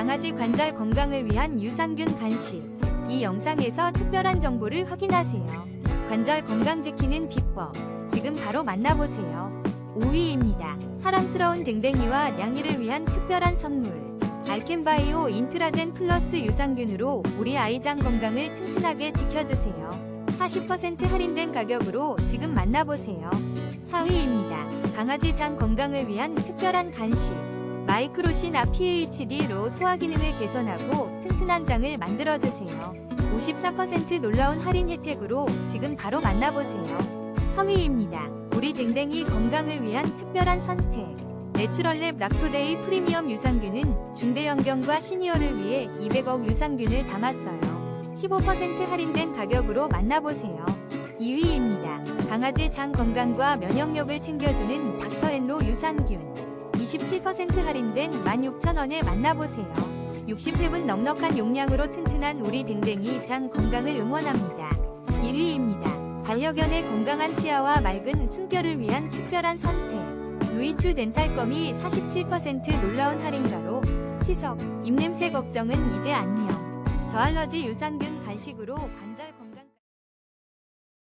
강아지 관절 건강을 위한 유산균 간식. 이 영상에서 특별한 정보를 확인하세요. 관절 건강 지키는 비법. 지금 바로 만나보세요. 5위입니다. 사랑스러운 댕댕이와 냥이를 위한 특별한 선물. 알켄바이오 인트라젠 플러스 유산균으로 우리 아이장 건강을 튼튼하게 지켜주세요. 40% 할인된 가격으로 지금 만나보세요. 4위입니다. 강아지 장 건강을 위한 특별한 간식. 마이크로시나 PHD로 소화 기능을 개선하고 튼튼한 장을 만들어주세요. 54% 놀라운 할인 혜택으로 지금 바로 만나보세요. 3위입니다. 우리 댕댕이 건강을 위한 특별한 선택. 내추럴랩 락토데이 프리미엄 유산균은 중대형견과 시니어를 위해 200억 유산균을 담았어요. 15% 할인된 가격으로 만나보세요. 2위입니다. 강아지 장 건강과 면역력을 챙겨주는 닥터앤로 유산균. 27% 할인된 16,000원에 만나보세요. 60회분 넉넉한 용량으로 튼튼한 우리 댕댕이 장 건강을 응원합니다. 1위입니다. 반려견의 건강한 치아와 맑은 숨결을 위한 특별한 선택. 루이추 덴탈검이 47% 놀라운 할인가로 치석, 입냄새 걱정은 이제 안녕. 저알러지 유산균 간식으로 관절